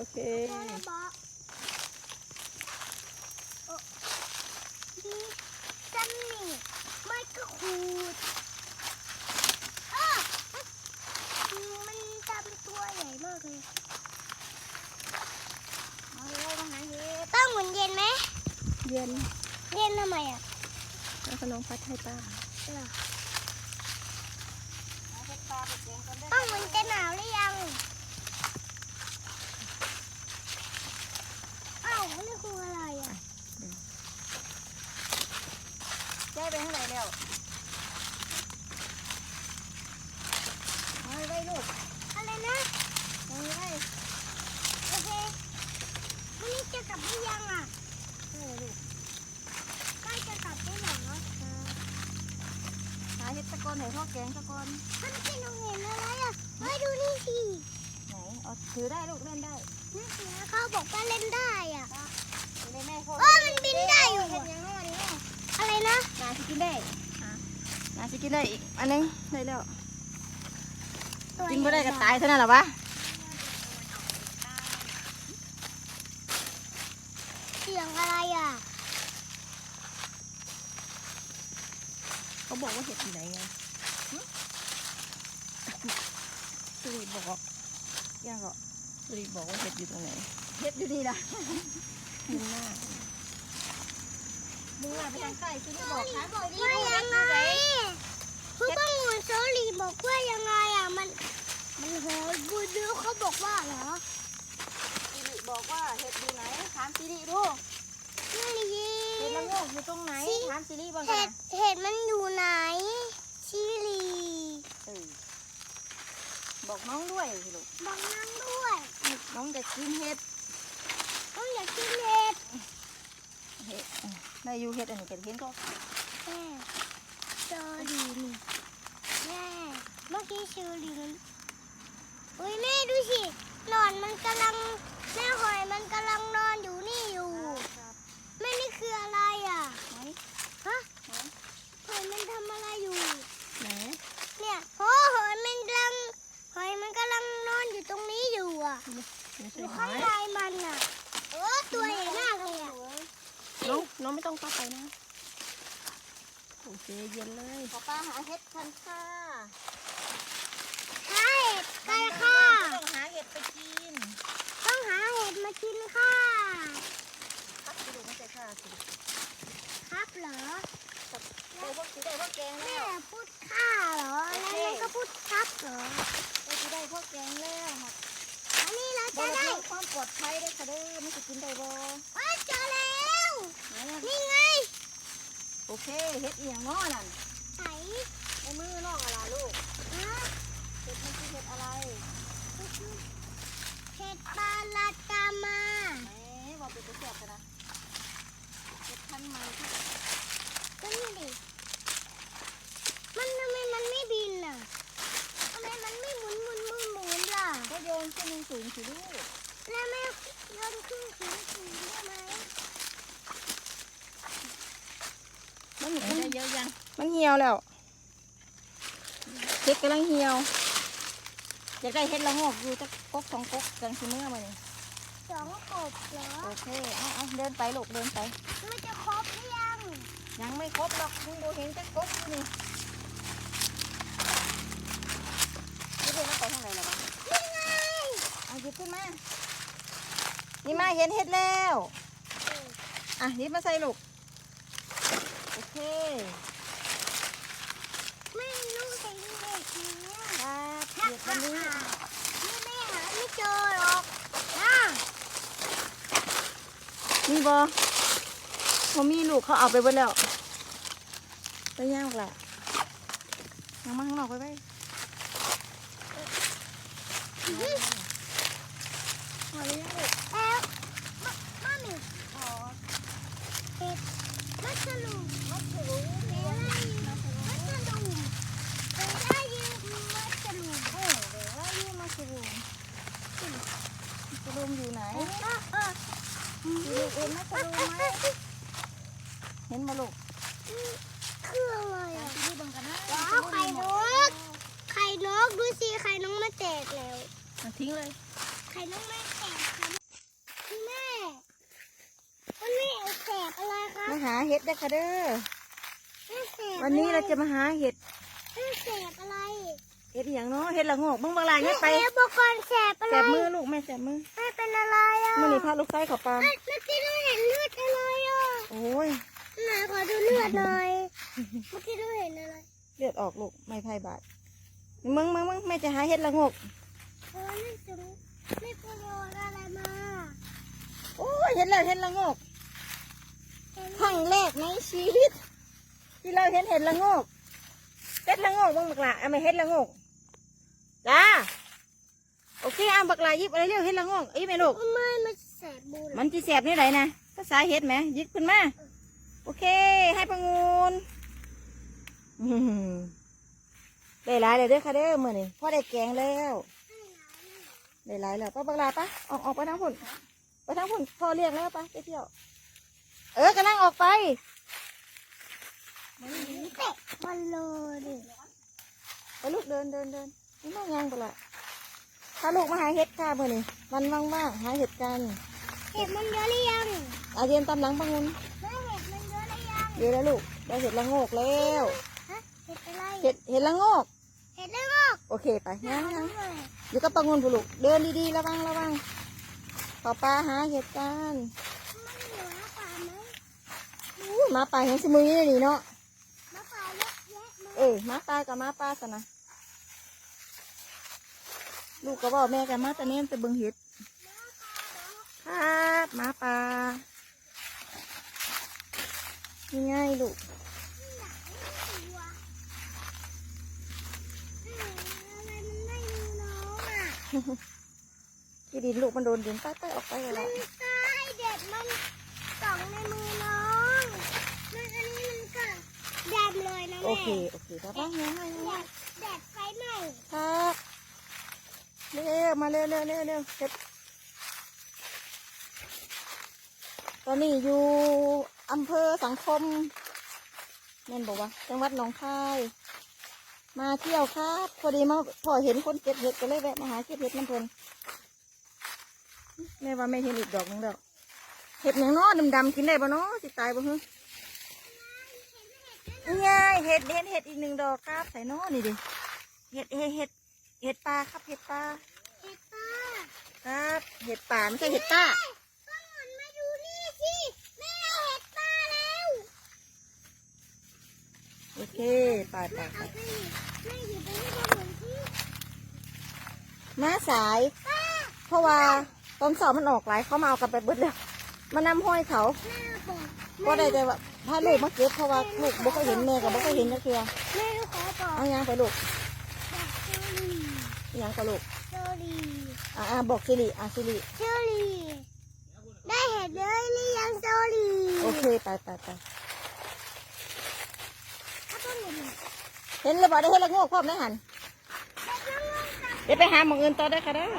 โอเคพอแล้วบอกโอ้ดีจันนี่ไม่ก็ขูดเออมันจำตัวใหญ่มากเลยเอาเลยมาหาเห็ดต้องหมุนเย็นไหม เย็น เย็นทำไมอะแล้วก็น้องพัดให้ป้าเหรอเอาเห็ดปลาไปแกงกันได้ต้องหมุนจะหนาวหรือยังอ้าวนี่คืออะไรอะ แจ้ ไปทางไหนแล้วเอาไว้ลูกอะไรนะเอาไว้โอเควันนี้จะกลับหรือยังอะเออลูกใกล้จะกลับได้วเหรอหาเห็ดตะกอนให้พ่อแกงตะกอนมันเป็นโรงเรียนอะไรอะเฮ้ยดูนี่สิไหนเอาถือได้ลูกเล่นได้นี่สินะเขาบอกว่าเล่นได้อะ นะนาสิกินได้นาสิกินได้อีกอันนึงได้แล้วตัวกินไม่ได้ก็ตายเท่านั้นแหละวะเสียงอะไรอะเขาบอกว่าเห็ดอยู่ไหนไงสิริบอกยังก็สิริบอกว่าเห็ดอยู่ตรงไหนเห็ดอยู่นี่นะมุมหน้ามึงอะ ไปทางใต้คือไม่บอกนะว่ายังไงคือบ้างหมุนโซลีบอกว่ายังไงอะมันมันโหยบูดูเขาบอกว่าเหรอสิริบอกว่าเห็ดอยู่ไหนถามสิริดูไม่ได้ยิเห็ดนละโงกอยู่ตรงไหนถามสิริบ้างเห็ดเห็ดมันอยู่ไหนชิลีบอกน้องด้วยสิลูกบอกนั่งด้วยน้องจะกินเห็ด ต้องอยากกินเห็ด เห็ด ได้อยู่เห็ดอันนี้เป็นเห็ดก็แม่โซลีนี่แม่เมื่อกี้ชิลีมันอุ้ยแม่ดูสิหนอนมันกำลังแม่หอยมันกำลังนอนอยู่นี่อยู่ครับแม่นี่คืออะไรอะ ไหน ฮะ ไหน หอยมันทำอะไรอยู่ ไหน เนี่ยโอ้หอยมันกำลังหอยมันกำลังนอนอยู่ตรงนี้อยู่อะ ไม่ อ ใช่ ยู่ ห ข้า อง ย ในมันอะโอ้ตัวใหญ่มากเลยอะ น้องน้องไม่ต้องเข้าไปนะ โอเคเย็นเลยขอป้าหาเห็ดกันค่ะใช่กันค่ะ ต้องหาเห็ดไปกินต้องหาเห็ดมากินค่ะครับสิลูกไม่ใช่ค่ะสิครับเหรอได้พวกสิได้พวกแกงแม่แล้วพูดข้าเหรอ แล้วแม่ก็พูดครับเหรอ ได้สิได้พวกแกงแล้วค่ะอันนี้เราบจะอกได้เรื่องความปลอดภัยได้อค่ะเด้อไม่สิกินได้บ่ว้าเจอแล้วไห นอะนี่ไง โอเคเห็ดเอียงง้อนั่นไหนในมือน้องอะไรลูกฮะเห็ดมันคือเห็ดอะไรเห็ดปลาลาตามาแหมบอกเป็นตัวเสียบกันนะเห็ดพันธุ์ใหม่ที่ก็นี่ดิมันทำไมมันไม่บินอะทำไมมันไม่หมุนหมุนหมุนหมุนล่ะก็โยนขึ้นสูงๆสิลูกแล้วแม่โยนขึ้นสูงสูงได้ไหม มันไหนได้เยอะยัง มันเหี่ยวแล้วเห็ดกำลังเหี่ยวอยากได้เห็ดละโงกอยู่จะกกสองกกจังสิเมื่อมาเนี่ยสองกบเหรอโอเคเอาเอาเดินไปลูกเดินไปมันจะครบหรือยัง ยังไม่ครบหรอกมึงโบเห็นจะกกอยู่นี่นี่เดินมาไปทางไหนล่ะวะนี่ไงเอาหยิบขึ้นมานี่มาเห็นเห็ดแล้ว อะหยิบมาใส่ลูกโอเค ไม่รู้แต่ยังเด็กยู่เนี่ยครับเห็ดวันนี้นี่แม่หาไม่เจอหรอกนะนี่บอผมมีลูกเขาเอาไปเบิดแล้วไปย่างออกละยังมาข้างนอกไปไป เอ็นมะลุนมาลูกคืออะไรอะที่ว้าวไข่นก ไข่นกดูสิไข่นกมาแตกแล้วเาทิ้งเลย ไข่นกมาแตกค่ะคุณแม่คุณแม่แตกอะไรคะมาหาเห็ดเด้อค่ะเด้อวันนี้เราจะมาหาเห็ด แม่แตกอะไร เห็ดอหย่างเนาะเห็ดละโงกเบิ่งบางลายเงี้ยไปแม่บอกก่อนแสบอะไรแสบมือลูกแม่แสบมือแม่เป็นอะไรอะมื่อนี้พาลูกไส้เขอปลาเอ้ยเมื่อกี้เราเห็นเลือดอะไรอะโอ้ยไหนขอดูเลือดหน่อยเมื่อกี้เราเห็นอะไรเลือดออกลูกไม่ไพ่บาดมึงมึงมึงแม่จะหาเห็ดละโงกโอ้ยนี่ถึงไม่ประโยชน์อะไรมาโอ้ยเห็นแล้วเห็ดละโงกครั้งแรกในชีวิต ที่เราเห็นเห็ดละโงก เห็ดละโงกบ้างบักละเอาไม่เห็ดละโงกจ้าโอเคเอาบักละหยิบอะไรเร็วเห็ดละโงกเอ้ยแม่ลูกไม่มันแสบบูนมันจีแสบนี่ไหนนะภาษาเห็ดไหมหยิบขึ้นมาโอเค ให้ประงูนอื้อหือได้หลายเลยเด้อค่ะเด้อมื่อนี้พ่อได้แกงแล้วได้หลายแล้วป้าบักลาปะออกออกไปทางพุ่นไปทางพุ่นพ่อเรียกแล้วปะไปเที่ยว เออกำลังออกไป เตะบอลเลยดิไปลูกเดินเดินเดินนี่มางานไปละพาลูกมาหาเห็ดค่ะมื่อนี้วันว่างๆหาเห็ดกันเห็ดมันเยอะหรือยังอาเรียนตามหลังประงูนแม่เห็ดมันเยอะหรือยังเดี๋ยวแล้วลูกได้เห็ดละโงกแล้วฮะเห็ดอะไรเห็ดเห็ดละโงกเห็ดได้งอกโอเคไปงั้นงั้นด้วยอยู่กับปังงนผู้ลูกเดินดีๆระวังระวังขอปลาหาเห็ดกันมันเหลือป่าไหมอู้หมาป่าเห็นสมือนี่นี่เนาะ ออหมาป่ากับหมาป่าสนะลูกก็บอกแม่กับมาแตะเน้นแต่เบิ่งเห็ดครับหมาป่านี่ไงลูกตัวเอ้ยอะไรมันไม่ดูน้องอะที่ดินลูกมันโดนดินใต้ๆออกไปเลยมัละนตายเด็ดมันส่องในมือน้องมันอันนี้มันก็แดมเลยนะแม่ โอเค โอเคครับว่าไงไงแดดแดดไฟไหม้ครับเร็วมาเร็วเร็วเร็วเร็วเห็ดตอนนี้อยู่อำเภอสังคมแม่นบอกว่าจังหวัดหนองคาย มาเที่ยวครับพอดีมาพอเห็นคนเก็บเห็ดก็เลยแวะมาหาเก็บเห็ดน้ำพลินแม่ว่าไม่เห็นอีกดอกนึงแล้วเห็ดอย่างน้อดำๆกินได้ปะเนาะสิตายปะฮึ นี่ไงเห็ดเห็ดเห็ดอีกหนึ่งดอกครับใส่น้อนี่ดิเห็ดเห็ดเห็ดเห็ดปลาครับเห็ดปลาเห็ดป้าครับเห็ดป่าไม่ใช่เห็ดป้าก็หมุนมาดูนี่สิแม่เอาเห็ดป้าแล้วโอเคไปไปไปเอาไปหยิบแม่หยิบไปให้ดูหน่อยสิมาสาย ป้าเพราะว่าตอนสอบมันออกหลายเขามาเอากลับไปเบิดแล้วมานำห้อยเขาแม่บอกก็ได้แต่ว่า ถ้าลูกมาเก็บเพราะว่าลูกบ่เคยเห็นแม่กับบ่เคยเห็นนักเทือแม่ขอบอกเอายังไปลูกบอกเชอรี่เอายังไปลูกเชอรี่อ่าอ่าบอกสิริอ่าสิริเชอรี่ได้เห็ดเลยหรือยังเชอรี่โอเคไปไปไปเอาต้นหนึ่งเห็นแล้วบ่ได้เห็นละโงกพร้อมนะหันเด็กน้องๆเดี๋ยวไปหาหมองเงินต่อได้อค่ะเด้อ